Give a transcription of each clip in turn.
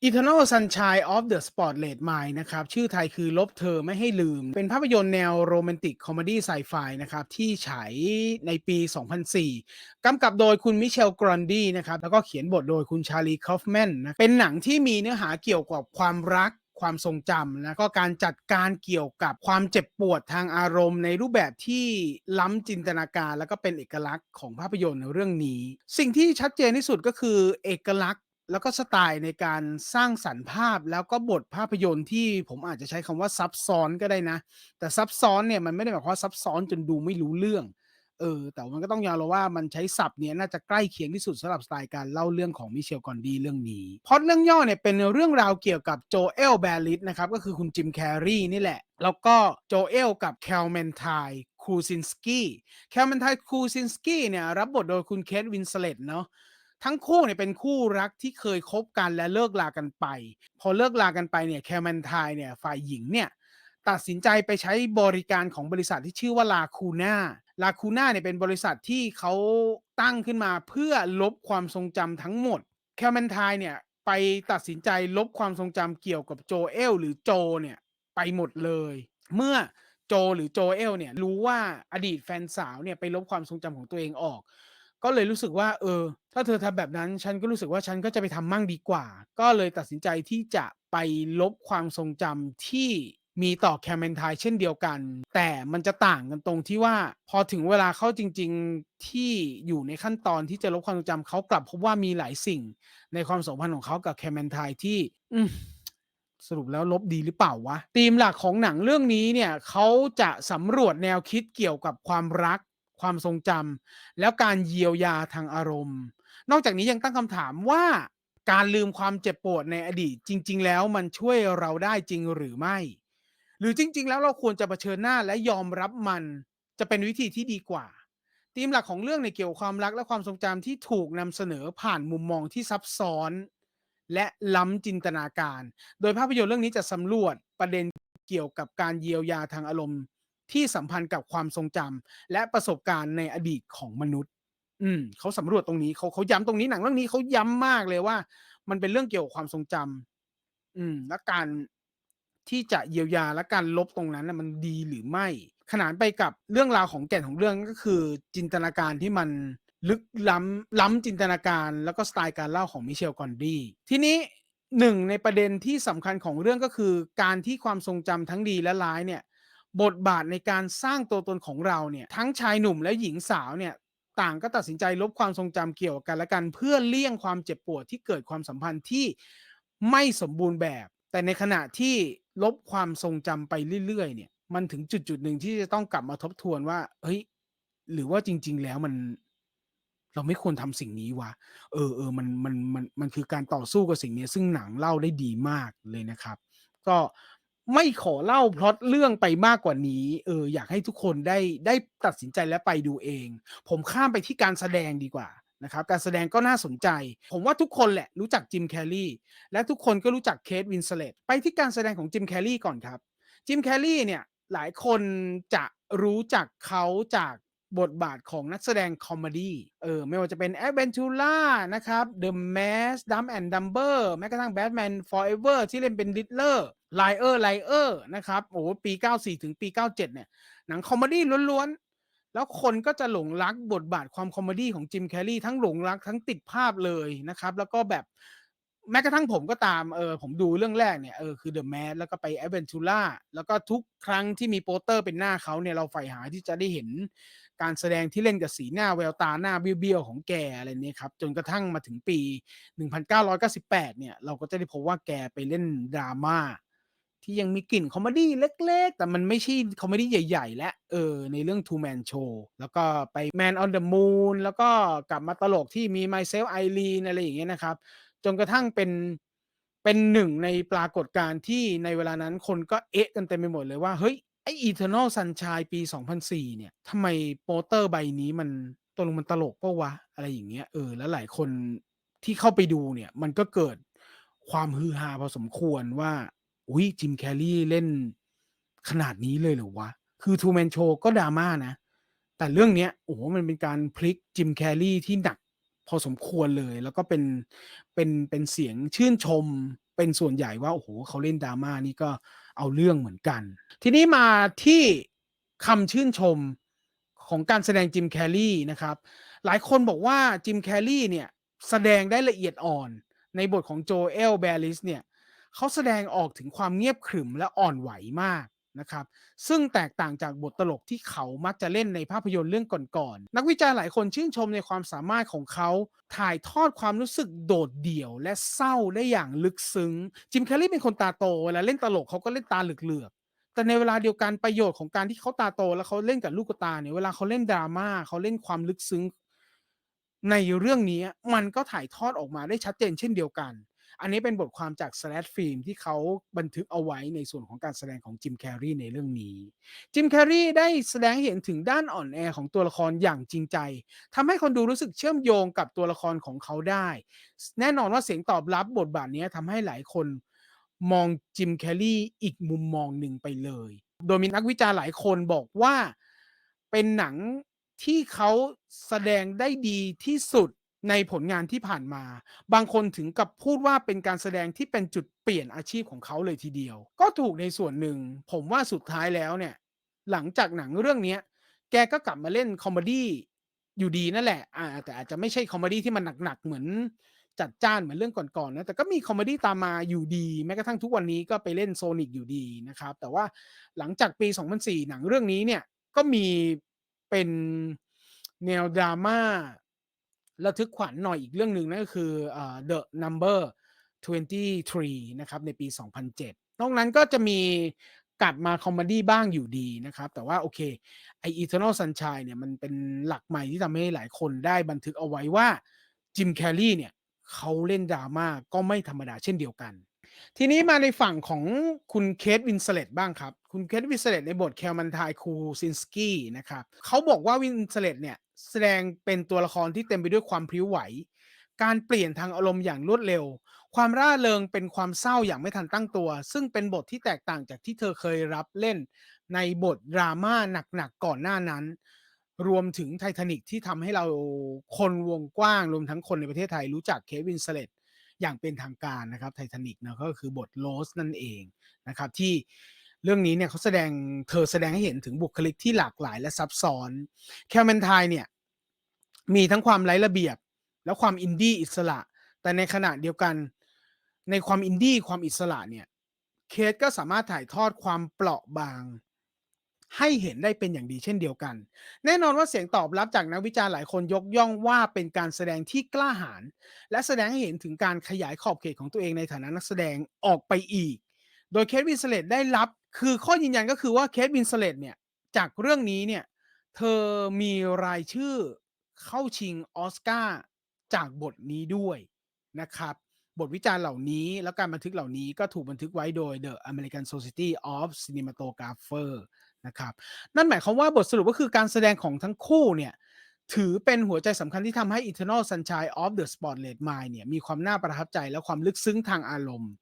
Eternal Sunshine of the Spotless Mind นะครับ ชื่อไทยคือลบเธอไม่ให้ลืม เป็นภาพยนตร์แนวโรแมนติกคอมเมดี้ไซไฟนะครับ ที่ฉายในปี 2004 กำกับโดยคุณมิเชลกรอนดีนะครับ แล้วก็เขียนบทโดยคุณชาลีคอฟแมนนะเป็นหนังที่มีเนื้อหาเกี่ยวกับความรักความทรงจำแล้วก็การจัดการเกี่ยวกับความเจ็บปวดทางอารมณ์ ในรูปแบบที่ล้ำจินตนาการ แล้วก็เป็นเอกลักษณ์ของภาพยนตร์ในเรื่องนี้ สิ่งที่ชัดเจนที่สุดก็คือเอกลักษณ์ แล้วก็สไตล์ในการสร้างสรรค์ภาพแล้วก็บทภาพยนตร์ที่ผมอาจจะใช้คำว่าซับซ้อนก็ได้นะ แต่ซับซ้อนเนี่ยมันไม่ได้หมายความว่าซับซ้อนจนดูไม่รู้เรื่องเออแต่มันก็ต้องยอมรับว่ามันใช้ศัพท์เนี่ยน่าจะใกล้เคียงที่สุดสำหรับสไตล์การเล่าเรื่องของมิเชลกอนดีเรื่องนี้พอตเรื่องย่อเนี่ยเป็นเรื่องราวเกี่ยวกับโจเอลแบริสนะครับก็คือคุณจิมแคร์รีนี่แหละ แล้วก็โจเอลกับแคลเมนไทคูซินสกี้แคลเมนไทคูซินสกี้เนี่ยรับบทโดยคุณเคทวินสเลตเนาะ ทั้งคู่เนี่ยเป็นคู่รักที่เคยคบกันและเลิกลากันไป พอเลิกลากันไปเนี่ยแคลแมนทายเนี่ยฝ่ายหญิงเนี่ยตัดสินใจไปใช้บริการของบริษัทที่ชื่อว่าลาคูน่าลาคูน่าเนี่ยเป็นบริษัทที่เขาตั้งขึ้นมาเพื่อลบความทรงจำทั้งหมดแคลแมนทายเนี่ยไปตัดสินใจลบความทรงจำเกี่ยวกับโจเอลหรือโจเนี่ยไปหมดเลย เมื่อโจหรือโจเอลเนี่ยรู้ว่าอดีตแฟนสาวเนี่ยไปลบความทรงจำของตัวเองออก ก็เลยรู้สึกว่า เออ ถ้าเธอทำแบบนั้น ฉันก็รู้สึกว่าฉันก็จะไปทำมั่งดีกว่า ก็เลยตัดสินใจที่จะไปลบความทรงจำที่มีต่อแคมเมนไทเช่นเดียวกัน แต่มันจะต่างกันตรงที่ว่าพอถึงเวลาเข้าจริง ๆที่อยู่ในขั้นตอนที่จะลบความทรงจำเขากลับพบว่ามีหลายสิ่งในความสัมพันธ์ของเขากับแคมเมนไทที่อืสรุปแล้วลบดีหรือเปล่าวะธีมหลักของหนังเรื่องนี้เนี่ยเขาจะสำรวจแนวคิดเกี่ยวกับความรัก ความทรงจำแล้วการเยียวยาทางอารมณ์ นอกจากนี้ยังตั้งคำถามว่าการลืมความเจ็บปวดในอดีต จริง ๆ แล้วมันช่วยเราได้จริงหรือไม่ หรือจริง ๆ แล้วเราควรจะเผชิญหน้าและยอมรับมันจะเป็นวิธีที่ดีกว่าธีมหลักของเรื่องในเกี่ยวกับความรักและความทรงจำที่ถูกนำเสนอผ่านมุมมองที่ซับซ้อน และล้ำจินตนาการ โดยภาพยนตร์เรื่องนี้จะสำรวจประเด็นเกี่ยวกับการเยียวยาทางอารมณ์ ที่สัมพันธ์กับความทรงจำและประสบการณ์ในอดีตของมนุษย์ อืมเขาสำรวจตรงนี้เขาเขาย้ำตรงนี้หนังเรื่องนี้เขาย้ำมากเลยว่า มันเป็นเรื่องเกี่ยวกับความทรงจำอืม และการที่จะเยียวยาและการลบตรงนั้นนะมันดีหรือไม่ ขนานไปกับเรื่องราวของแก่นของเรื่องก็คือ จินตนาการที่มันลึกล้ำล้ำจินตนาการแล้วก็สไตล์การเล่าของมิเชลกอนดีทีนี้หนึ่งในประเด็นที่สำคัญของเรื่องก็คือ การที่ความทรงจำทั้งดีและร้ายเนี่ย บทบาทในการสร้างตัวตนของเราเนี่ยทั้งชายหนุ่มและหญิงสาวเนี่ยต่างก็ตัดสินใจลบความทรงจำเกี่ยวกับกันและกัน เพื่อเลี่ยงความเจ็บปวดที่เกิดความสัมพันธ์ที่ไม่สมบูรณ์แบบ แต่ในขณะที่ลบความทรงจำไปเรื่อยๆ เนี่ย มันถึงจุดจุดหนึ่งที่จะต้องกลับมาทบทวนว่าเฮ้ยหรือว่าจริง ๆ แล้วมัน เราไม่ควรทำสิ่งนี้วะเออเออมันมันมันมันคือการต่อสู้กับสิ่งนี้ ซึ่งหนังเล่าได้ดีมากเลยนะครับ ก็ ไม่ขอเล่าพล็อตเรื่องไปมากกว่านี้ เออ อยากให้ทุกคนได้ได้ตัดสินใจและไปดูเอง ผมข้ามไปที่การแสดงดีกว่านะครับ การแสดงก็น่าสนใจ ผมว่าทุกคนแหละรู้จักจิมแคลรีและทุกคนก็รู้จักเคทวินสเลตไปที่การแสดงของจิมแคลรีก่อนครับจิมแคลรีเนี่ยหลายคนจะรู้จักเขาจาก บทบาทของนักแสดงคอมเมดี้เออไม่ว่าจะเป็น a d v e n t u r a นะครับ The Mask Dumb and Dumber แม้กระทั่ง Batman Forever ที่เล่นเป็นดิดเลอร์ Liar Liar นะครับโอ้ปี 94 ถึงปี 97 เนี่ย หนังคอมเมดี้ล้วนๆ แล้วคนก็จะหลงรักบทบาทความคอมเมดี้ของจิมแคร์รีทั้งหลงรักทั้งติดภาพเลยนะครับ แล้วก็แบบแม้กระทั่งผมก็ตามเออผมดูเรื่องแรกเนี่ยเออคือ The Mask แล้วก็ไป a d v e n t u r a แล้วก็ทุกครั้งที่มีโปสเตอร์เป็นหน้าเขาเนี่ยเราใฝ่หาที่จะได้เห็น การแสดงที่เล่นกับสีหน้าแววตาหน้าเบี้ยวๆของแกอะไรนี่ยครับจนกระทั่งมาถึงปี 1998 เนี่ย เราก็จะได้พบว่าแกไปเล่นดราม่าที่ยังมีกลิ่นคอมเมดี้เล็ก ๆ แต่มันไม่ใช่คอมเมดี้ใหญ่ ๆ และเออในเรื่อง Two Man Show แล้วก็ไป Man on the Moon แล้วก็กลับมาตลกที่มี Myself Irene อะไรอย่างเงี้ยนะครับ จนกระทั่งเป็นเป็นหนึ่งในปรากฏการณ์ที่ในเวลานั้นคนก็เอ๊ะกันเต็มไปหมดเลยว่า เฮ้ย ไอ้ Eternal Sunshine ปี 2004 เนี่ยทำไมโปสเตอร์ใบนี้มันตกลงมันตลกปล่าวะ อะไรอย่างเงี้ยเออ แล้วหลายคนที่เข้าไปดูเนี่ย มันก็เกิดความฮือฮาพอสมควรว่า อุ๊ยจิมแคร์รีเล่นขนาดนี้เลยหรือวะ คือ Two Man Show ก็ดราม่านะ แต่เรื่องเนี้ย โอ้โฮมันเป็นการพลิกจิมแคร์รีที่หนัก พอสมควรเลย แล้วก็เป็นเป็นเป็นเสียงชื่นชม เป็นส่วนใหญ่ว่าโอ้โฮเขาเล่น drama นี่ก็เอาเรื่องเหมือนกัน ทีนี้มาที่คำชื่นชมของการแสดง Jim Carrey นะครับ หลายคนบอกว่า Jim Carrey เนี่ยแสดงได้ละเอียดอ่อน ในบทของ Joel Barris เนี่ยเขาแสดงออกถึงความเงียบขรึมและอ่อนไหวมาก นะครับ ซึ่งแตกต่างจากบทตลกที่เขามักจะเล่นในภาพยนตร์เรื่องก่อนๆนักวิจารณ์หลายคนชื่นชมในความสามารถของเขา ถ่ายทอดความรู้สึกโดดเดี่ยว และเศร้าได้อย่างลึกซึ้ง Jim Carrey เป็นคนตาโตเวลาเล่นตลกเขาก็เล่นตาเหลือกแต่ในเวลาเดียวกันประโยชน์ของการที่เขาตาโต แล้วเขาเล่นกับลูกตาเนี่ยเวลาเขาเล่น drama เขาเล่นความลึกซึ้ง ในเรื่องนี้มันก็ถ่ายทอดออกมาได้ชัดเจนเช่นเดียวกัน อันนี้เป็นบทความจาก Slash Film ที่เขาบันทึกเอาไว้ในส่วนของการแสดงของ Jim Carrey ในเรื่องนี้ Jim Carrey ได้แสดงเห็นถึงด้านอ่อนแอของตัวละครอย่างจริงใจทำให้คนดูรู้สึกเชื่อมโยงกับตัวละครของเขาได้ แน่นอนว่าเสียงตอบรับบทบาทนี้ยทำให้หลายคนมอง Jim Carrey อีกมุมมองหนึ่งไปเลย โดยมีนักวิจารณ์หลายคนบอกว่าเป็นหนังที่เขาแสดงได้ดีที่สุด ในผลงานที่ผ่านมา บางคนถึงกับพูดว่าเป็นการแสดงที่เป็นจุดเปลี่ยนอาชีพของเขาเลยทีเดียว ก็ถูกในส่วนหนึ่ง ผมว่าสุดท้ายแล้วเนี่ย หลังจากหนังเรื่องนี้แกก็กลับมาเล่นคอมเมดี้อยู่ดีนั่นแหละอ่าแต่อาจจะไม่ใช่คอมเมดี้ที่มันหนักๆเหมือนจัดจ้านเหมือนเรื่องก่อนๆนะ แต่ก็มีคอมเมดี้ตามมาอยู่ดี แม้กระทั่งทุกวันนี้ก็ไปเล่น Sonic อยู่ดีนะครับ แต่ว่าหลังจากปี 2004 หนังเรื่องนี้เนี่ย ก็มีเป็นแนว drama ร ระทึกขวัญหน่อยอีกเรื่องหนึ่งนั่นก็คือ The Number 23 นะครับ ในปี 2007 นอกนั้นก็จะมีกลับมาคอมเมดี้บ้างอยู่ดีนะครับ แต่ว่าโอเคไอ Eternal Sunshine เนี่ยมันเป็นหลักใหม่ที่ทำให้หลายคนได้บันทึกเอาไว้ว่า Jim Carrey เนี่ยเขาเล่น drama ก็ไม่ธรรมดาเช่นเดียวกัน ทีนี้มาในฝั่งของคุณ Kate Winslet บ้างครับ คุณ Kate Winslet ในบท Clementine Krusinski นะครับเขาบอกว่า Winslet เนี่ย แสดงเป็นตัวละครที่เต็มไปด้วยความพริ้วไหว การเปลี่ยนทางอารมณ์อย่างรวดเร็ว ความร่าเริงเป็นความเศร้าอย่างไม่ทันตั้งตัว ซึ่งเป็นบทที่แตกต่างจากที่เธอเคยรับเล่น ในบท drama หนักๆก่อนหน้านั้น รวมถึง Titanic ที่ทำให้เราคนวงกว้างรวมทั้งคนในประเทศไทยรู้จัก Kate Winslet อย่างเป็นทางการนะครับ Titanic เนะก็คือบท Rose นั่นเองนะครับที่ เรื่องนี้เนี่ยเขาแสดงเธอแสดงให้เห็นถึงบุคลิกที่หลากหลายและซับซ้อน Clementine เนี่ยมีทั้งความไร้ระเบียบ และความ Indie อิสระ แต่ในขณะเดียวกันในความ Indie ความอิสระเนี่ย Kate ก็สามารถถ่ายทอดความเปราะบาง ให้เห็นได้เป็นอย่างดีเช่นเดียวกัน แน่นอนว่าเสียงตอบรับจากนักวิจารณ์หลายคนยกย่องว่าเป็นการแสดงที่กล้าหาญและแสดงให้เห็นถึงการขยายขอบเขตของตัวเองในฐานะนักแสดงออกไปอีก โดย Kate Winslet ได้รับ คือข้อยืนยันก็คือว่า Kate Winslet เนี่ย จากเรื่องนี้เนี่ย เธอมีรายชื่อเข้าชิงออสการ์จากบทนี้ด้วยนะครับ บทวิจารณ์เหล่านี้และการบันทึกเหล่านี้ก็ถูกบันทึกไว้โดย The American Society of Cinematographers นะครับ นั่นหมายความว่าบทสรุปก็คือการแสดงของทั้งคู่เนี่ย ถือเป็นหัวใจสำคัญที่ทำให้ Eternal Sunshine of the Spotless Mind เนี่ยมีความน่าประทับใจและความลึกซึ้งทางอารมณ์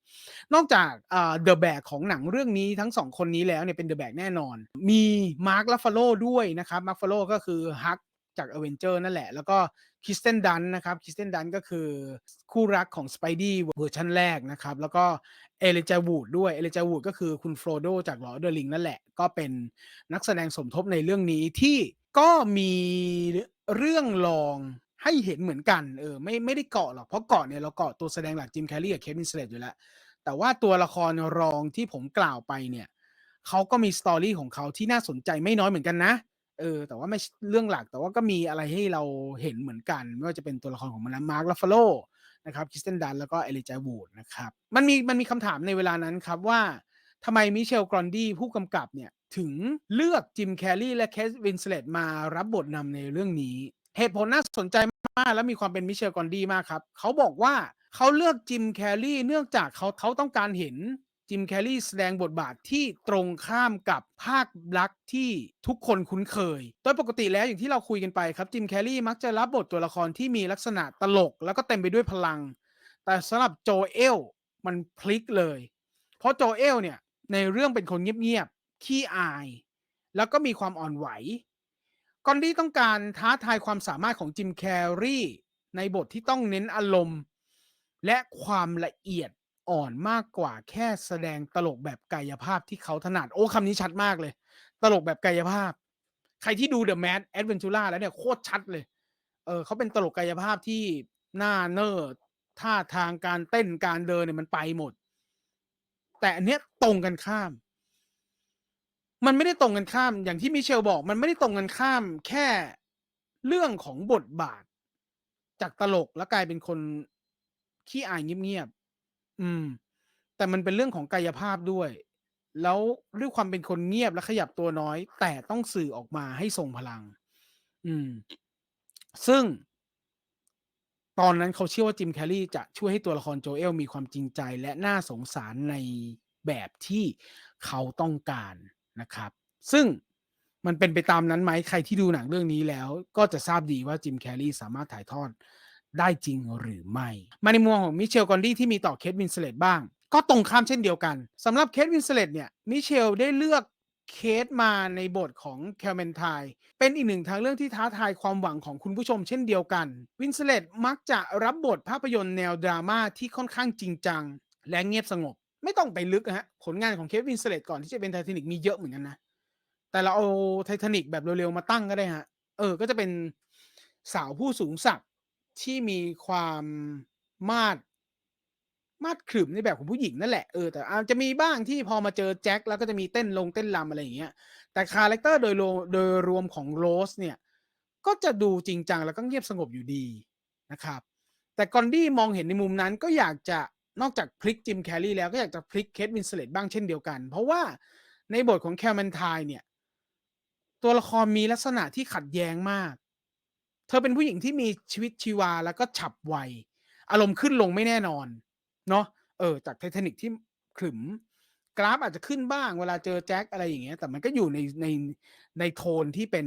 นอกจากอ่า The Bag ของหนังเรื่องนี้ทั้ง2คนนี้แล้วเนี่ยเป็น The Bag แน่นอน มี Mark Ruffalo ด้วยนะครับ Mark Ruffalo ก็คือ Hulk จาก Avengers นั่นแหละ แล้วก็ Kirsten Dunst นะครับ Kirsten Dunst ก็คือคู่รักของ Spidey เวอร์ชันแรกนะครับ แล้วก็ Elijah Wood ด้วย Elijah Wood ก็คือคุณ Frodo จาก Lord of the Rings นั่นแหละ ก็เป็นนักแสดงสมทบในเรื่องนี้ที่ก็มี เรื่องรองให้เห็นเหมือนกันเออไม่ไม่ได้เกาะหรอกเพราะเกาะเนี่ยเราเกาะตัวแสดงหลัก Jim Carrey กับ Kate Winslet อยู่แล้ว แต่ว่าตัวละครรองที่ผมกล่าวไปเนี่ยเขาก็มี story ของเขาที่น่าสนใจไม่น้อยเหมือนกันนะเออแต่ว่าไม่เรื่องหลักแต่ว่าก็มีอะไรให้เราเห็นเหมือนกัน ไม่ว่าจะเป็นตัวละครของมา Mark Ruffalo นะครับ Kirsten Dunst แล้วก็ Elijah Wood นะครับมันมีมันมีคำถามในเวลานั้นครับว่าทำไม Michel Gondry ผู้กำกับเนี่ย ถึงเลือก Jim Carrey และ Kate Winslet มารับบทนำในเรื่องนี้ เหตุผลน่าสนใจมากและมีความเป็น Michel Gondry มากครับ เขาบอกว่าเขาเลือก Jim Carrey เนื่องจากเขาเขาต้องการเห็น Jim Carrey แสดงบทบาทที่ตรงข้ามกับภาพลักษ์ที่ทุกคนคุ้นเคย โดยปกติแล้วอย่างที่เราคุยกันไปครับ Jim Carrey มักจะรับบทตัวละครที่มีลักษณะตลก แล้วก็เต็มไปด้วยพลัง แต่สำหรับ Joel มันพลิกเลย เพราะ Joel เนี่ยในเรื่องเป็นคนเงียบ ขี้อาย แล้วก็มีความอ่อนไหว Gondry ต้องการท้าทายความสามารถของ Jim Carrey ในบทที่ต้องเน้นอารมณ์ และความละเอียดอ่อนมากกว่าแค่แสดงตลกแบบกายภาพที่เขาถนัด โอ้คำนี้ชัดมากเลย ตลกแบบกายภาพ ใครที่ดู The Mad Adventure แล้วเนี่ยโคตรชัดเลย เออเขาเป็นตลกกายภาพที่หน้าเนิร์ท่าทางการเต้นการเดินเนี่ยมันไปหมด แต่อันเนี้ยตรงกันข้าม มันไม่ได้ตรงกันข้ามอย่างที่ Michelle บอก มันไม่ได้ตรงกันข้ามแค่เรื่องของบทบาท จากตลกแล้วกลายเป็นคนขี้อายเงียบๆอืม แต่มันเป็นเรื่องของกายภาพด้วย แล้วด้วยความเป็นคนเงียบและขยับตัวน้อย แต่ต้องสื่อออกมาให้ทรงพลัง อืม ซึ่ง ตอนนั้นเขาเชื่อว่า Jim Carrey จะช่วยให้ตัวละคร Joel มีความจริงใจและน่าสงสารในแบบที่เขาต้องการ นะครับ ซึ่งมันเป็นไปตามนั้นไหมใครที่ดูหนังเรื่องนี้แล้ว ก็จะทราบดีว่า Jim Carrey สามารถถ่ายทอดได้จริงหรือไม่ มาในมุมของ Michelle Gondry ที่มีต่อ Kate Winslet บ้าง ก็ตรงข้ามเช่นเดียวกันสำหรับ Kate Winslet เนี่ย Michelle ได้เลือกเคทมาในบทของ Clementine เป็นอีกหนึ่งทางเรื่องที่ท้าทายความหวังของคุณผู้ชมเช่นเดียวกัน Winslet มักจะรับบทภาพยนตร์แนวดราม่าที่ค่อนข้างจริงจัง และเงียบสงบ ไม่ต้องไปลึกอะฮะ ผลงานของ Kate Winslet ก่อนที่จะเป็น Titanic มีเยอะเหมือนกันนะ แต่เราเอา Titanic แบบเร็วๆมาตั้งก็ได้ฮะ เออ ก็จะเป็นสาวผู้สูงศักดิ์ที่มีความมาดมาดขรึมในแบบของผู้หญิงนั่นแหละ เออ แต่อาจจะมีบ้างที่พอมาเจอแจ็คแล้วก็จะมีเต้นลงเต้นรำอะไรอย่างเงี้ย แต่คาแรกเตอร์โดยโรโดยรวมของโรสเนี่ย ก็จะดูจริงจังแล้วก็เงียบสงบอยู่ดีนะครับ แต่ Gondry มองเห็นในมุมนั้นก็อยากจะ นอกจากพลิก Jim Carrey แล้วก็อยากจะพลิก Kate Winslet บ้างเช่นเดียวกัน เพราะว่าในบทของ Clementine เนี่ย ตัวละครมีลักษณะที่ขัดแย้งมาก เธอเป็นผู้หญิงที่มีชีวิตชีวาแล้วก็ฉับไว อารมณ์ขึ้นลงไม่แน่นอน เนาะเออ จาก Titanic ที่ขรึมกราฟอาจจะขึ้นบ้างเวลาเจอแจ็คอะไรอย่างเงี้ย แต่มันก็อยู่ในในในโทนที่เป็น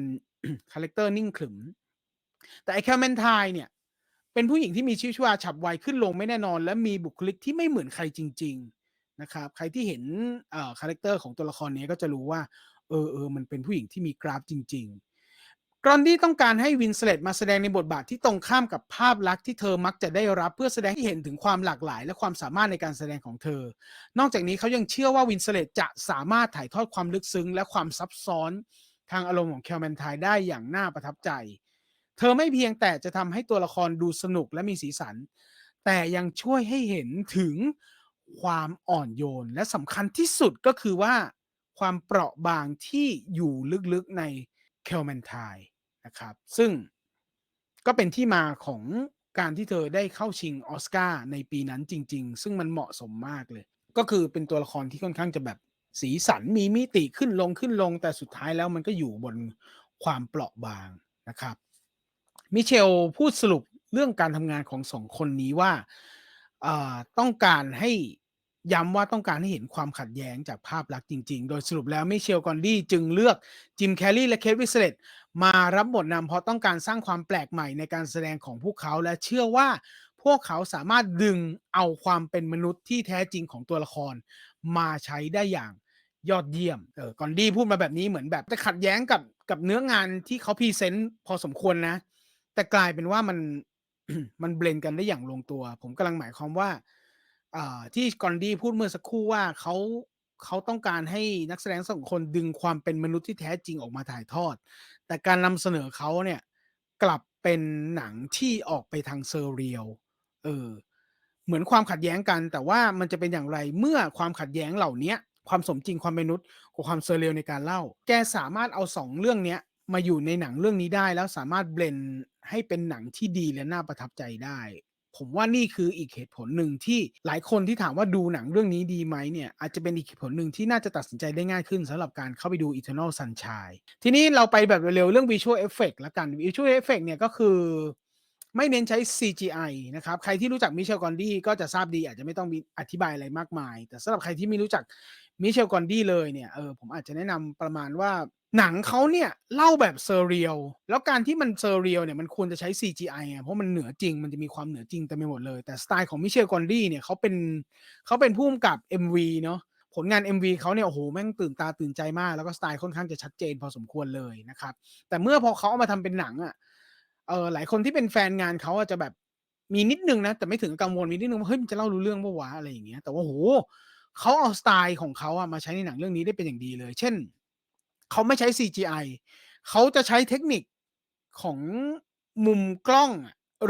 คาแรกเตอร์นิ่งขรึมแต่ไอ้ Clementine เนี่ย เป็นผู้หญิงที่มีชีวิตชีวาฉับไวขึ้นลงไม่แน่นอน และมีบุคลิกที่ไม่เหมือนใครจริง ๆนะครับ ใครที่เห็นคาแรกเตอร์ของตัวละครนี้ก็จะรู้ว่าเออๆมันเป็นผู้หญิงที่มีกราฟจริงๆ Gondry ต้องการให้ Winslet มาแสดงในบทบาทที่ตรงข้ามกับภาพลักษณ์ที่เธอมักจะได้รับเพื่อแสดงให้เห็นถึงความหลากหลาย และความสามารถในการแสดงของเธอ นอกจากนี้เขายังเชื่อว่า Winslet จะสามารถถ่ายทอดความลึกซึ้ง และความซับซ้อนทางอารมณ์ของ Clementine ได้อย่างน่าประทับใจ เธอไม่เพียงแต่จะทำให้ตัวละครดูสนุกและมีสีสัน แต่ยังช่วยให้เห็นถึงความอ่อนโยน และสำคัญที่สุดก็คือว่าความเปราะบางที่อยู่ลึกๆใน Clementine นะครับ ซึ่งก็เป็นที่มาของการที่เธอได้เข้าชิงออสการ์ในปีนั้นจริง ๆ ซึ่งมันเหมาะสมมากเลย ก็คือเป็นตัวละครที่ค่อนข้างจะแบบสีสันมีมิติขึ้นลงขึ้นลง แต่สุดท้ายแล้วมันก็อยู่บนความเปราะบางนะครับ Michelle พูดสรุปเรื่องการทำงานของ2คนนี้ว่าต้องการให้ย้ำว่าต้องการให้เห็นความขัดแย้งจากภาพลักษณ์จริง ๆ โดยสรุปแล้ว Michelle Gondry จึงเลือก Jim Carrey และ Kate Winslet มารับบทนำเพราะต้องการสร้างความแปลกใหม่ในการแสดงของพวกเขาและเชื่อว่าพวกเขาสามารถดึงเอาความเป็นมนุษย์ที่แท้จริงของตัวละคร มาใช้ได้อย่างยอดเยี่ยม เออ Gondry พูดมาแบบนี้เหมือนแบบจะขัดแย้งกับกับเนื้องานที่เขาพรีเซนต์พอสมควรนะ แต่กลายเป็นว่ามันมันเบลนกันได้อย่างลงตัว ผมกำลังหมายความว่าอ่าที่ Gondry พูดเมื่อสักครู่ว่าเขาเขาต้องการให้นักแสดง2คนดึงความเป็นมนุษย์ที่แท้จริงออกมาถ่ายทอด แต่การนำเสนอเขาเนี่ยกลับเป็นหนังที่ออกไปทาง Surreal เออเหมือนความขัดแย้งกัน แต่ว่ามันจะเป็นอย่างไรเมื่อความขัดแย้งเหล่านี้ความสมจริงความเป็นมนุษย์กับความ Surreal ในการเล่า แกสามารถเอา2เรื่องเนี้ย มาอยู่ในหนังเรื่องนี้ได้แล้วสามารถเบลนให้เป็นหนังที่ดีและน่าประทับใจได้ ผมว่านี่คืออีกเหตุผลหนึ่งที่หลายคนที่ถามว่าดูหนังเรื่องนี้ดีไหมเนี่ยอาจจะเป็นอีกเหตุผลหนึ่งที่น่าจะตัดสินใจได้ง่ายขึ้นสำหรับการเข้าไปดู Eternal Sunshine ทีนี้เราไปแบบเร็วๆเรื่อง Visual Effect แล้วกัน Visual Effect เนี่ยก็คือไม่เน้นใช้ CGI นะครับ ใครที่รู้จัก Michelle Gondry ก็จะทราบดี อาจจะไม่ต้องมีอธิบายอะไรมากมาย แต่สำหรับใครที่ไม่รู้จัก Michelle Gondry เลยเนี่ย เออ ผมอาจจะแนะนำประมาณว่า หนังเขาเนี่ยเล่าแบบ Surreal แล้วการที่มัน Surreal เนี่ยมันควรจะใช้ CGI ไงเพราะมันเหนือจริงมันจะมีความเหนือจริงเต็มไปหมดเลย แต่สไตล์ของ Michelle Gondry เนี่ยเขาเป็นเขาเป็นผู้กำกับ MV เนาะผลงาน MV เขาเนี่ยโอ้โฮแม่งตื่นตาตื่นใจมาก แล้วก็สไตล์ค่อนข้างจะชัดเจนพอสมควรเลยนะครับ แต่เมื่อพอเขาเอามาทำเป็นหนังอะเอ่อหลายคนที่เป็นแฟนงานเขาอะจะแบบมีนิดหนึ่งนะแต่ไม่ถึงกังวลมีนิดหนึ่งว่าเฮ้ยมันจะเล่ารู้เรื่องปล่าวะอะไรอย่างเงี้ยแต่ว่าโอ้โฮเขาเอาสไตล์ของเขาอะมาใช้ในหนังเรื่องนี้ได้เป็นอย่างดีเลย เช่น เขาไม่ใช้ CGI เขาจะใช้เทคนิคของมุมกล้อง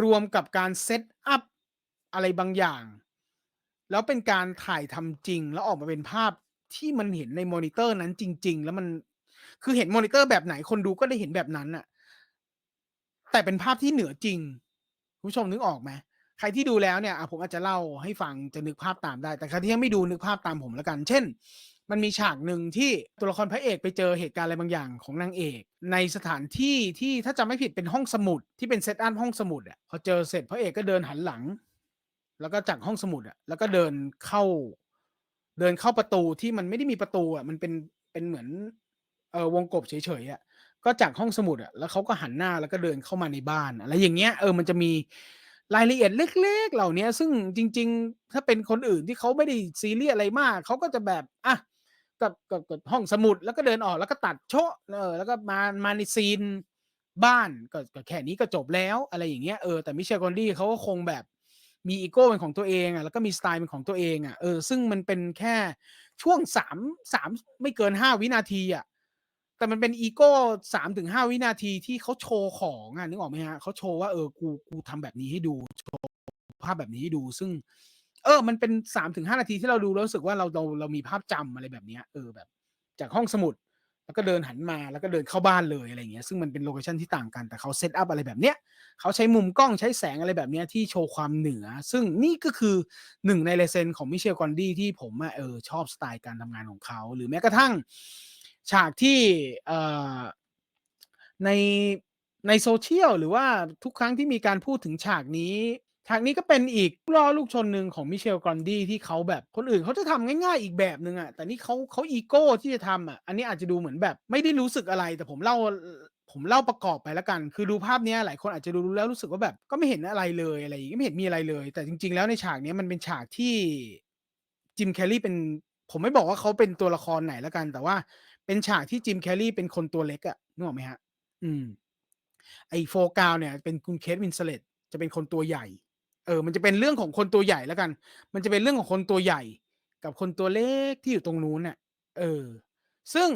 รวมกับการเซตอัปอะไรบางอย่าง แล้วเป็นการถ่ายทำจริง แล้วออกมาเป็นภาพที่มันเห็นในมอนิเตอร์นั้นจริง ๆ แล้วมันคือเห็นมอนิเตอร์แบบไหนคนดูก็ได้เห็นแบบนั้นน่ะแต่เป็นภาพที่เหนือจริงคุณผู้ชมนึกออกไหม?ใครที่ดูแล้วเนี่ยผมอาจจะเล่าให้ฟังจะนึกภาพตามได้ แต่ใครที่ยังไม่ดูนึกภาพตามผมแล้วกัน เช่น มันมีฉากหนึ่งที่ตัวละครพระเอกไปเจอเหตุการณ์อะไรบางอย่างของนางเอก ในสถานที่ที่ถ้าจำไม่ผิดเป็นห้องสมุดที่เป็นเซตอัปห้องสมุดอะพอเจอเสร็จพระเอกก็เดินหันหลัง แล้วก็จากห้องสมุดอะแล้วก็เดินเข้า เดินเข้าประตูที่มันไม่ได้มีประตูอะมันเป็นเป็นเหมือนเอ่อวงกบเฉยๆอะก็จากห้องสมุดอะแล้วเขาก็หันหน้าแล้วก็เดินเข้ามาในบ้านอะไรอย่างเงี้ยเออมันจะมีรายละเอียดเล็ก ๆ เหล่านี้ซึ่งจริง ๆ ถ้าเป็นคนอื่นที่เขาไม่ได้ซีเรียสอะไรมาก เขาก็จะแบบ อะ ก็ก็ก็ห้องสมุดแล้วก็เดินออกแล้วก็ตัดโชะเออแล้วก็มามาในซีนบ้านก็ก็แค่นี้ก็จบแล้วอะไรอย่างเงี้ยเออแต่ Michel Gondry เขาก็คงแบบมีอีโก้เป็นของตัวเองอะแล้วก็มีสไตล์เป็นของตัวเองอะเออซึ่งมันเป็นแค่ช่วง3 3ไม่เกิน5วินาทีอะแต่มันเป็นอีโก3-5วินาทีที่เขาโชว์ของอะนึกออกไหมครับ?เขาโชว์ว่าเออกูกูทำแบบนี้ให้ดูโชว์ภาพแบบนี้ให้ดูซึ่ง เออ มันเป็น3-5นาทีที่เราดูแล้วรู้สึกว่าเราเราเรามีภาพจำอะไรแบบเนี้ยเออแบบ จากห้องสมุด แล้วก็เดินหันมาแล้วก็เดินเข้าบ้านเลยอะไรอย่างเงี้ยซึ่งมันเป็นโลเคชันที่ต่างกันแต่เขาเซตอัปอะไรแบบเนี้ยเขาใช้มุมกล้องใช้แสงอะไรแบบเนี้ยที่โชว์ความเหนือ ซึ่งนี่ก็คือ1ในลเซนของ Michel Gondry ที่ผมเออชอบสไตล์การทำงานของเขา หรือแม้กระทั่ง ฉากที่เอ่อในใน Social หรือว่าทุกครั้งที่มีการพูดถึงฉากนี้ ฉากนี้ก็เป็นอีกล่อลูกชนหนึ่งของ Michel Gondry ที่เขาแบบคนอื่นเขาจะทำง่ายๆอีกแบบหนึ่งอะแต่นี่เขาเขาอีโก้ที่จะทำอะอันนี้อาจจะดูเหมือนแบบ ไม่ได้รู้สึกอะไร แต่ผมเล่าผมเล่าประกอบไปแล้วกัน คือดูภาพเนี้ยหลายคนอาจจะดูแล้วรู้สึกว่าแบบก็ไม่เห็นอะไรเลยอะไรอย่างี้ไม่เห็นมีอะไรเลย แต่จริง ๆ แล้วในฉากนี้มันเป็นฉากที่ Jim Carrey เป็น ผมไม่บอกว่าเขาเป็นตัวละครไหนแล้วกัน แต่ว่าเป็นฉากที่ Jim Carrey เป็นคนตัวเล็กอะนึกออกไหมครับ?อืม ไอ้ Foreground เนี่ย เป็นคุณ Kate Winslet จะเป็นคนตัวใหญ่ เออ มันจะเป็นเรื่องของคนตัวใหญ่แล้วกัน มันจะเป็นเรื่องของคนตัวใหญ่ กับคนตัวเล็กที่อยู่ตรงนู้นน่ะเออ ซึ่ง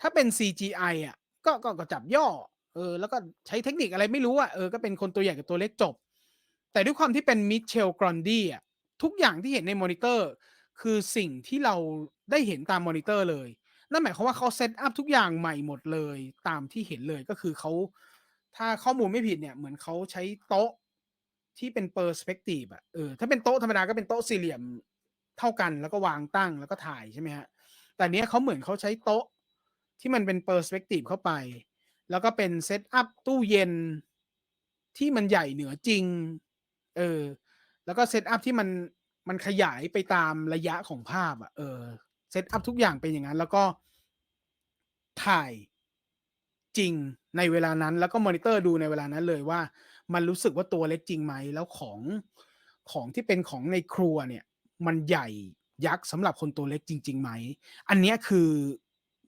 ถ้าเป็น CGI อะ ก็ก็ก็จับย่อ เออ แล้วก็ใช้เทคนิคอะไรไม่รู้อะ เออ ก็เป็นคนตัวใหญ่กับตัวเล็กจบ แต่ด้วยความที่เป็น Michel Gondry อะ ทุกอย่างที่เห็นในมอนิเตอร์ คือสิ่งที่เราได้เห็นตามมอนิเตอร์เลย นั่นหมายความว่าเขาเซตอัปทุกอย่างใหม่หมดเลย ตามที่เห็นเลย ก็คือเขาถ้าข้อมูลไม่ผิดเนี่ย เหมือนเขาใช้โต๊ะ ที่เป็น Perspective อะเออถ้าเป็นโต๊ะธรรมดาก็เป็นโต๊ะสี่เหลี่ยมเท่ากันแล้วก็วางตั้งแล้วก็ถ่ายใช่ไหมครับ?แต่เนี้ยเขาเหมือนเขาใช้โต๊ะที่มันเป็น Perspective เข้าไป แล้วก็เป็นเซตอัปตู้เย็นที่มันใหญ่เหนือจริง เออ แล้วก็เซตอัปที่มันมันขยายไปตามระยะของภาพอะเออ เซตอัปทุกอย่างเป็นอย่างงั้น แล้วก็ถ่ายจริงในเวลานั้น แล้วก็มอนิเตอร์ดูในเวลานั้นเลยว่า มันรู้สึกว่าตัวเล็กจริงไหม?แล้วของของที่เป็นของในครัวเนี่ย มันใหญ่ยักษ์สำหรับคนตัวเล็กจริงๆไหม?อันนี้คือ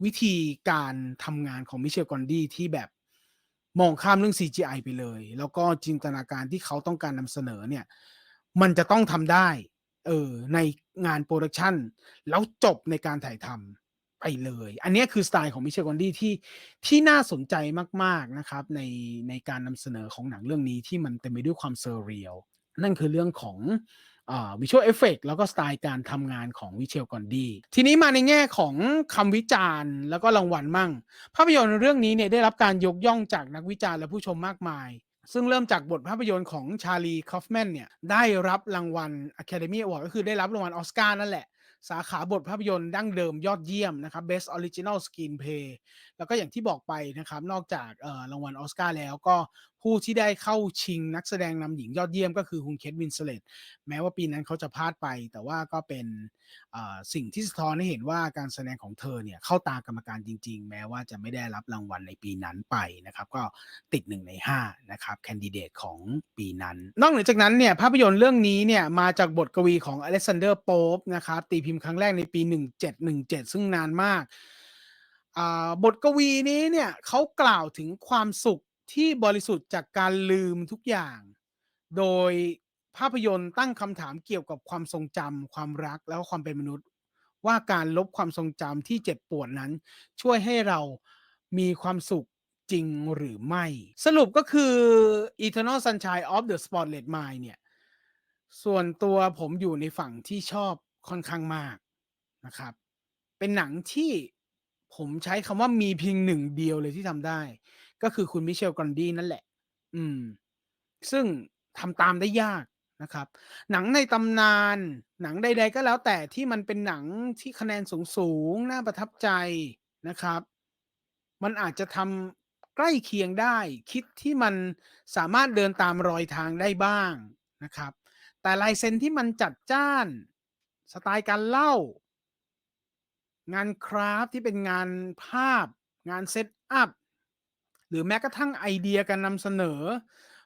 วิธีการทำงานของ Michel Gondry ที่แบบมองข้ามเรื่อง CGI ไปเลย แล้วก็จินตนาการที่เขาต้องการนำเสนอเนี่ย มันจะต้องทำได้ เออในงาน Production แล้วจบในการถ่ายทำ ไปเลย อันนี้คือสไตล์ของ Michel Gondry ที่ที่น่าสนใจมาก ๆ นะครับ ในในการนำเสนอของหนังเรื่องนี้ที่มันเต็มไปด้วยความ Surreal นั่นคือเรื่องของอ่า Visual Effect แล้วก็สไตล์การทำงานของ Michel Gondry ทีนี้มาในแง่ของคำวิจารณ์ แล้วก็รางวัลมั่ง ภาพยนตร์เรื่องนี้เนี่ยได้รับการยกย่องจากนักวิจารณ์และผู้ชมมากมาย ซึ่งเริ่มจากบทภาพยนตร์ของ Charlie Kaufman เนี่ยได้รับรางวัล Academy Award ก็คือได้รับรางวัลออสการ์นั่นแหละ สาขาบทภาพยนตร์ดั้งเดิมยอดเยี่ยมนะครับ Best Original Screenplay แล้วก็อย่างที่บอกไปนะครับ นอกจากรางวัลออสการ์แล้วก็ผู้ที่ได้เข้าชิงนักแสดงนำหญิงยอดเยี่ยมก็คือคุณ Kate Winslet แม้ว่าปีนั้นเขาจะพลาดไป แต่ว่าก็เป็นสิ่งที่สะท้อนให้เห็นว่าการแสดงของเธอเนี่ยเข้าตากรรมการจริง ๆ แม้ว่าจะไม่ได้รับรางวัลในปีนั้นไปนะครับ ก็ติด 1 ใน 5 นะครับแคนดิเดตของปีนั้น นอกเหนือจากนั้นเนี่ยภาพยนตร์เรื่องนี้เนี่ยมาจากบทกวีของ Alexander Pope นะครับตีพิมพ์ครั้งแรกในปี 1717 ซึ่งนานมากบทกวีนี้เนี่ยเขากล่าวถึงความสุข ที่บริสุทธิ์จากการลืมทุกอย่าง โดยภาพยนตร์ตั้งคำถามเกี่ยวกับความทรงจำความรักแล้วความเป็นมนุษย์ ว่าการลบความทรงจำที่เจ็บปวดนั้น ช่วยให้เรามีความสุขจริงหรือไม่ สรุปก็คือ Eternal Sunshine of the Spotless Mind เนี่ย ส่วนตัวผมอยู่ในฝั่งที่ชอบค่อนข้างมากนะครับ เป็นหนังที่ผมใช้คำว่ามีเพียงหนึ่งเดียวเลยที่ทำได้ ก็คือคุณ Michel Gondry นั่นแหละ อืม ซึ่งทำตามได้ยากนะครับ หนังในตำนาน หนังใด ๆ ก็แล้วแต่ที่มันเป็นหนังที่คะแนนสูงๆน่าประทับใจนะครับ มันอาจจะทำใกล้เคียงได้ คิดที่มันสามารถเดินตามรอยทางได้บ้างนะครับ แต่ลายเซ็นที่มันจัดจ้าน สไตล์การเล่า งานคราฟที่เป็นงานภาพ งานเซตอัป หรือแม้กระทั่งไอเดียการนำเสนอ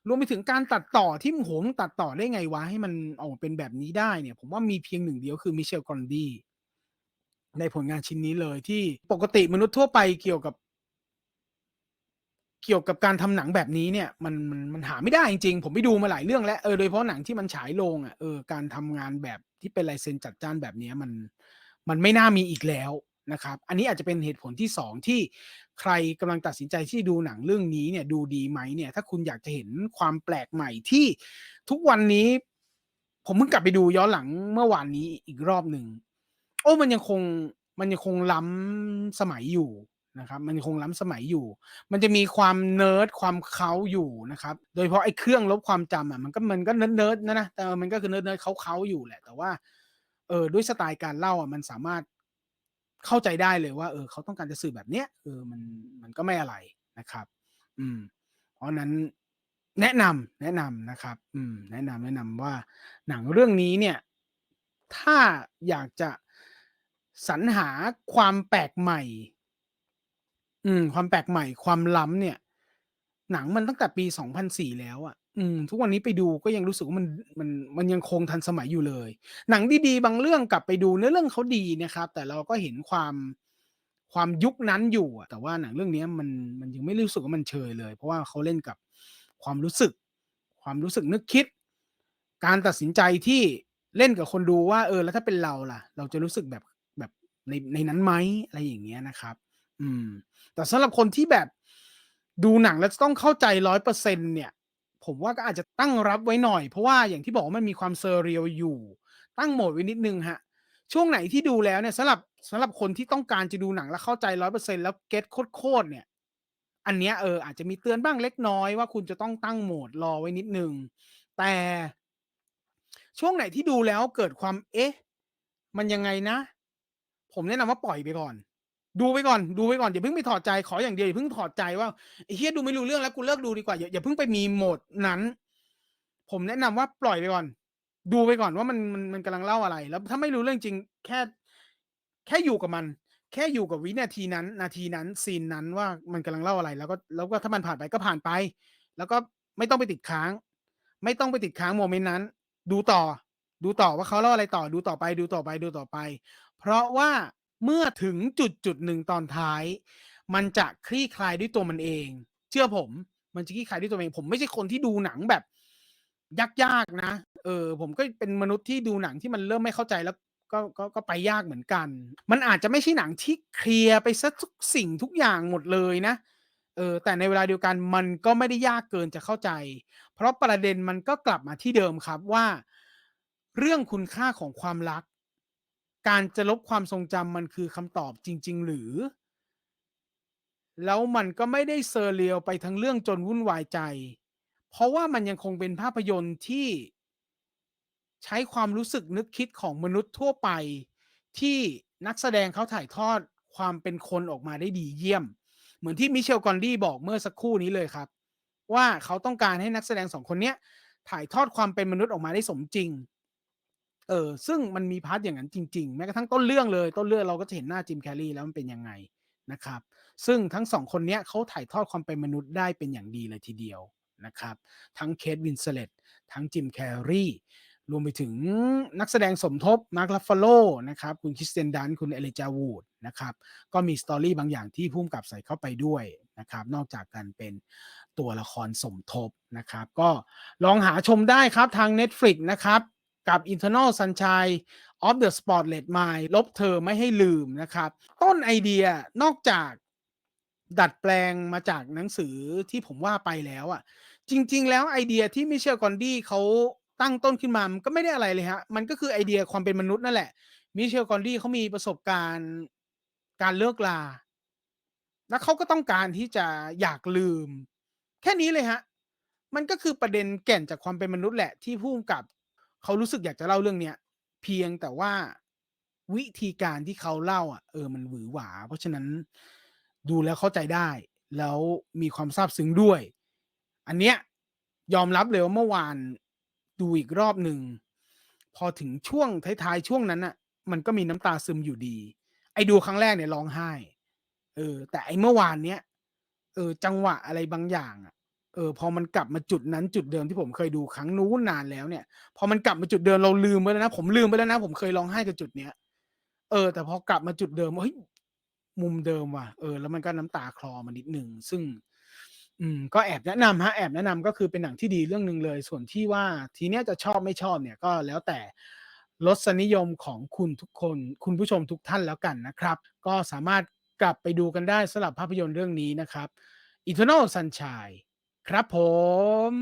รวมไปถึงการตัดต่อที่โอ้โฮมึงตัดต่อได้ไงวะ ให้มันออกมาเป็นแบบนี้ได้เนี่ย ผมว่ามีเพียงหนึ่งเดียวคือ Michel Gondry ในผลงานชิ้นนี้เลยที่ปกติมนุษย์ทั่วไปเกี่ยวกับเกี่ยวกับการทำหนังแบบนี้เนี่ยมันมันมันหาไม่ได้จริงๆ ผมไปดูมาหลายเรื่องแล้วเออโดยเฉพาะหนังที่มันฉายโรงอะเออการทำงานแบบที่เป็นลายเซ็นจัดจ้านแบบนี้มันมันไม่น่ามีอีกแล้ว นะครับ อันนี้อาจจะเป็นเหตุผลที่ 2 ที่ใครกำลังตัดสินใจที่ดูหนังเรื่องนี้เนี่ยดูดีไหมเนี่ย ถ้าคุณอยากจะเห็นความแปลกใหม่ที่ทุกวันนี้ ผมเพิ่งกลับไปดูย้อนหลังเมื่อวานนี้อีกรอบหนึ่งโอ้มันยังคงมันยังคงล้ำสมัยอยู่นะครับ มันยังคงล้ำสมัยอยู่ มันจะมีความเนิร์ดความเค้าอยู่นะครับ โดยเฉพาะไอ้เครื่องลบความจำอะมันก็มันก็เนิร์ดๆนะนะแต่มันก็คือเนิร์ดๆเค้าๆอยู่แหละ แต่ว่าเออด้วยสไตล์การเล่าอะมันสามารถ เข้าใจได้เลยว่า เออเขาต้องการจะสื่อแบบเนี้ยเออมันมันก็ไม่อะไรนะครับ อืม เพราะนั้นแนะนำแนะนำนะครับ อืม แนะนำแนะนำว่า หนังเรื่องนี้เนี่ย ถ้าอยากจะสรรหาความแปลกใหม่ อืม ความแปลกใหม่ความล้ำเนี่ย หนังมันตั้งแต่ปี2004แล้วอะ อืม ทุกวันนี้ไปดูก็ยังรู้สึกว่ามัน มัน มันยังคงทันสมัยอยู่เลย หนังดี ๆ บางเรื่องกลับไปดู เนื้อเรื่องเขาดีนะครับ แต่เราก็เห็นความ ความยุคนั้นอยู่อะ แต่ว่าหนังเรื่องเนี้ยมัน มันยังไม่รู้สึกว่ามันเชยเลย เพราะว่าเขาเล่นกับความรู้สึก ความรู้สึกนึกคิด การตัดสินใจที่เล่นกับคนดูว่า เออ แล้วถ้าเป็นเราล่ะ เราจะรู้สึกแบบ แบบใน ในนั้นไหม อะไรอย่างเงี้ยนะครับ อืม แต่สำหรับคนที่แบบดูหนังแล้วจะต้องเข้าใจ100%เนี่ย ผมว่าก็อาจจะตั้งรับไว้หน่อย เพราะว่าอย่างที่บอกว่ามันมีความ surreal อยู่ ตั้งโหมดไว้นิดนึงครับช่วงไหนที่ดูแล้วเนี่ยสำหรับสำหรับคนที่ต้องการจะดูหนังแล้วเข้าใจ100%แล้วเก็ตโคตรเนี่ย อันเนี้ยเอออาจจะมีเตือนบ้างเล็กน้อยว่าคุณจะต้องตั้งโหมดรอไว้นิดนึง แต่ช่วงไหนที่ดูแล้วเกิดความเอ๊ะ มันยังไงนะ ผมแนะนำว่าปล่อยไปก่อน ดูไปก่อนดูไปก่อนอย่าเพิ่งไปถอดใจขออย่างเดียวอย่าเพิ่งถอดใจว่าไอ้เหี้ยดูไม่รู้เรื่องแล้วกูเลิกดูดีกว่าอย่าอย่าเพิ่งไปมีโหมดนั้น ผมแนะนำว่าปล่อยไปก่อน ดูไปก่อนว่ามันมันมันกำลังเล่าอะไร แล้วถ้าไม่รู้เรื่องจริง แค่ แค่อยู่กับมัน แค่อยู่กับวินาทีนั้น นาทีนั้นซีนนั้นว่ามันกำลังเล่าอะไร แล้วก็แล้วก็ถ้ามันผ่านไปก็ผ่านไป แล้วก็ไม่ต้องไปติดค้าง ไม่ต้องไปติดค้างโมเมนต์นั้น ดูต่อ ดูต่อว่าเขาเล่าอะไรต่อ ดูต่อไป ดูต่อไปดูต่อไป เพราะว่า เมื่อถึงจุดๆหนึ่งตอนท้าย มันจะคลี่คลายด้วยตัวมันเอง เชื่อผม มันจะคลี่คลายด้วยตัวเอง ผมไม่ใช่คนที่ดูหนังแบบยากๆนะ เออ ผมก็เป็นมนุษย์ที่ดูหนังที่มันเริ่มไม่เข้าใจแล้วก็ก็ก็ไปยากเหมือนกัน มันอาจจะไม่ใช่หนังที่เคลียร์ไปเสียทุกสิ่งทุกอย่างหมดเลยนะ เออ แต่ในเวลาเดียวกันมันก็ไม่ได้ยากเกินจะเข้าใจ เพราะประเด็นมันก็กลับมาที่เดิมครับว่า เรื่องคุณค่าของความรัก การจะลบความทรงจำมันคือคำตอบจริง ๆ หรือ แล้วมันก็ไม่ได้ surreal ไปทั้งเรื่องจนวุ่นวายใจ เพราะว่ามันยังคงเป็นภาพยนตร์ที่ใช้ความรู้สึกนึกคิดของมนุษย์ทั่วไป ที่นักแสดงเขาถ่ายทอดความเป็นคนออกมาได้ดีเยี่ยม เหมือนที่ Michel Gondry บอกเมื่อสักครู่นี้เลยครับ ว่าเขาต้องการให้นักแสดง2คนเนี้ยถ่ายทอดความเป็นมนุษย์ออกมาได้สมจริง เออซึ่งมันมีพาร์ตอย่างนั้นจริงๆ แม้กระทั่งต้นเรื่องเลย ต้นเรื่องเราก็จะเห็นหน้า Jim Carrey แล้วมันเป็นยังไงนะครับ ซึ่งทั้ง2คนเนี้ยเขาถ่ายทอดความเป็นมนุษย์ได้เป็นอย่างดีเลยทีเดียวนะครับ ทั้ง Kate Winslet ทั้ง Jim Carrey รวมไปถึงนักแสดงสมทบ Mark Ruffalo นะครับ คุณ Kirsten Dunst คุณ Elijah Wood นะครับ ก็มี story บางอย่างที่ผู้กำกับใส่เข้าไปด้วยนะครับ นอกจากการเป็นตัวละครสมทบนะครับ ก็ลองหาชมได้ครับทาง Netflix นะครับ กับ Internal Sunshine of the Spotlight Mind ลบเธอไม่ให้ลืมนะครับ ต้นไอเดียนอกจากดัดแปลงมาจากหนังสือที่ผมว่าไปแล้วอะ่ะ จริง ๆ แล้วไอเดียที่มิเชลกอนดี้เขาตั้งต้นขึ้นมามันก็ไม่ได้อะไรเลยฮะ มันก็คือไอเดียความเป็นมนุษย์นั่นแหละ มิเชลกอนดี้เขามีประสบการณ์การเลิกลา แล้วเขาก็ต้องการที่จะอยากลืม แค่นี้เลยฮะ มันก็คือประเด็นแก่นจากความเป็นมนุษย์แหละที่ผู้กำกับ เขารู้สึกอยากจะเล่าเรื่องเนี้ยเพียงแต่ว่าวิธีการที่เขาเล่าอะเออมันหวือหวา เพราะฉะนั้นดูแล้วเข้าใจได้ แล้วมีความซาบซึ้งด้วย อันเนี้ยยอมรับเลยว่าเมื่อวานดูอีกรอบหนึ่ง พอถึงช่วงท้ายๆช่วงนั้นน่ะ มันก็มีน้ำตาซึมอยู่ดี ไอ้ดูครั้งแรกเนี่ยร้องไห้ เออ แต่ไอ้เมื่อวานเนี้ยเออ จังหวะอะไรบางอย่างอะ เออพอมันกลับมาจุดนั้นจุดเดิมที่ผมเคยดูครั้งนู้นนานแล้วเนี่ย พอมันกลับมาจุดเดิมเราลืมไปแล้วนะ ผมลืมไปแล้วนะ ผมเคยร้องไห้กับจุดเนี้ยเออ แต่พอกลับมาจุดเดิมเฮ้ยมุมเดิมว่ะเออ แล้วมันก็น้ำตาคลอมานิดหนึ่งซึ่ง อืม ก็แอบแนะนำครับแอบแนะนำก็คือเป็นหนังที่ดีเรื่องหนึ่งเลย ส่วนที่ว่าทีเนี้ยจะชอบไม่ชอบเนี่ยก็แล้วแต่รสนิยมของคุณทุกคน คุณผู้ชมทุกท่านแล้วกันนะครับ ก็สามารถกลับไปดูกันได้สำหรับภาพยนตร์เรื่องนี้นะครับ Eternal Sunshine ครับผม